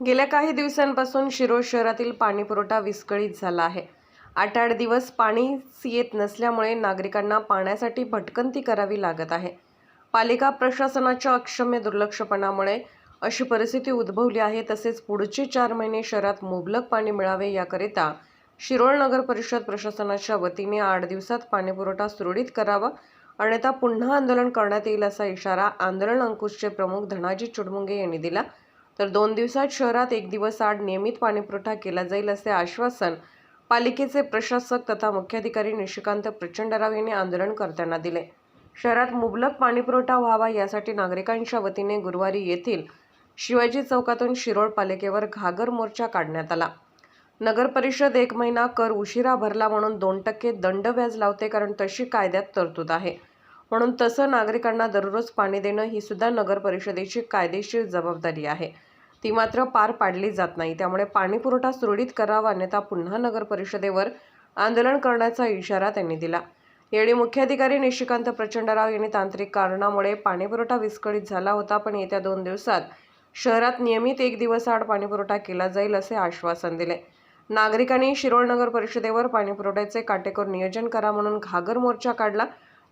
गेल्या काही दिवसांपासून शिरोळ शहरातील पाणीपुरवठा विस्कळीत झाला आहे. आठ आठ दिवस पाणीच येत नसल्यामुळे नागरिकांना पाण्यासाठी भटकंती करावी लागत आहे. पालिका प्रशासनाच्या अक्षम्य दुर्लक्षपणामुळे अशी परिस्थिती उद्भवली आहे. तसेच पुढचे चार महिने शहरात मुबलक पाणी मिळावे याकरिता शिरोळ नगर परिषद प्रशासनाच्या वतीने आठ दिवसात पाणीपुरवठा सुरळीत करावा. अन्यथा पुन्हा आंदोलन करण्यात येईल असा इशारा आंदोलन अंकुशचे प्रमुख धनाजी चुडमुंगे यांनी दिला. तर दोन दिवसात शहरात एक दिवस आड नियमित पाणीपुरवठा केला जाईल असे आश्वासन पालिकेचे प्रशासक तथा मुख्याधिकारी निशिकांत प्रचंडराव यांनी आंदोलनकर्त्यांना दिले. शहरात मुबलक पाणीपुरवठा व्हावा यासाठी नागरिकांच्या वतीने गुरुवारी येथील शिवाजी चौकातून शिरोळ पालिकेवर घागर मोर्चा काढण्यात आला. नगर परिषद एक महिना कर उशिरा भरला म्हणून दोन टक्के दंड व्याज लावते कारण तशी कायद्यात तरतूद आहे. म्हणून तसं नागरिकांना दररोज पाणी देणं ही सुद्धा नगर परिषदेची कायदेशीर जबाबदारी आहे. ती मात्र पार पाडली जात नाही. त्यामुळे पाणीपुरवठा सुरळीत करावा अन्यथा पुन्हा नगर परिषदेवर आंदोलन करण्याचा इशारा त्यांनी दिला. यावेळी मुख्याधिकारी निशिकांत प्रचंडराव यांनी तांत्रिक कारणामुळे पाणीपुरवठा विस्कळीत झाला होता पण येत्या दोन दिवसात शहरात नियमित एक दिवस आड पाणीपुरवठा केला जाईल असे आश्वासन दिले. नागरिकांनी शिरोळ नगर परिषदेवर पाणीपुरवठ्याचे काटेकोर नियोजन करा म्हणून घागर मोर्चा काढला.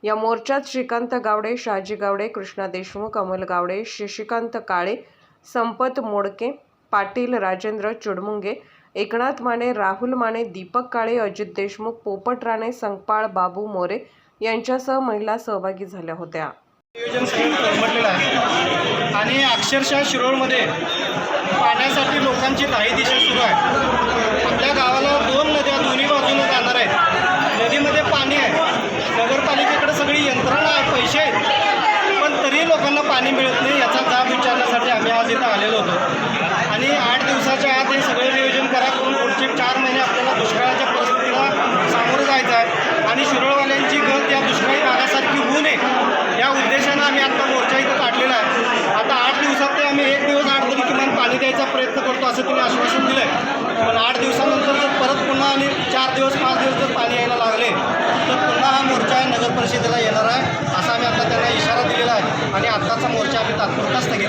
या मोर्चात श्रीकांत गावडे शहाजी गावडे कृष्णा देशमुख अमोल गावडे शशिकांत काळे संपत मोडके पाटील राजेंद्र चुडमुंगे एकनाथ माने राहुल माने दीपक काळे अजित देशमुख पोपट राणे संकपाळ बाबू मोरे यांच्यासह महिला सहभागी झाल्या होत्या. नियोजन सगळं आहे. आणि अक्षरशः शिरोळमध्ये पाण्यासाठी लोकांची काही दिशा सुरू आहे. आपल्या गावाला दोन नद्या दोन्ही बाजूने जाणार आहेत नदीमध्ये पाणी आहे नगरपालिकेकडे सगळी यंत्रणा आहे पैसे आहेत पण तरी लोकांना पाणी मिळत नाही याचा जाब विचारण्यासाठी आम्ही आज इथं आलेलो होतो. आणि आठ दिवसाच्या आत हे सगळं नियोजन करा करून पुढचे चार महिने आपल्याला दुष्काळाच्या परिस्थितीला सामोरं जायचं आहे. आणि शिरोळवाल्यांची गत या दुष्काळी भागासारखी होऊ नये या उद्देशानं आम्ही आता मोर्चा इथं काढलेला आहे. आता आठ दिवसात ते आम्ही एक दिवस आठ तरी किमान पाणी द्यायचा प्रयत्न करतो असं तुम्ही आश्वासन दिलं आहे पण आठ दिवसानंतर जर परत पुन्हा आणि चार दिवस पाच दिवस जर पाणी यायला लागले तर पुन्हा हा मोर्चा नगर परिषदेला येणार आहे असा आम्ही आता त्यांना इशारा दिलेला आहे. आणि आत्ताचा मोर्चा आम्ही तात्पुरता स्थगित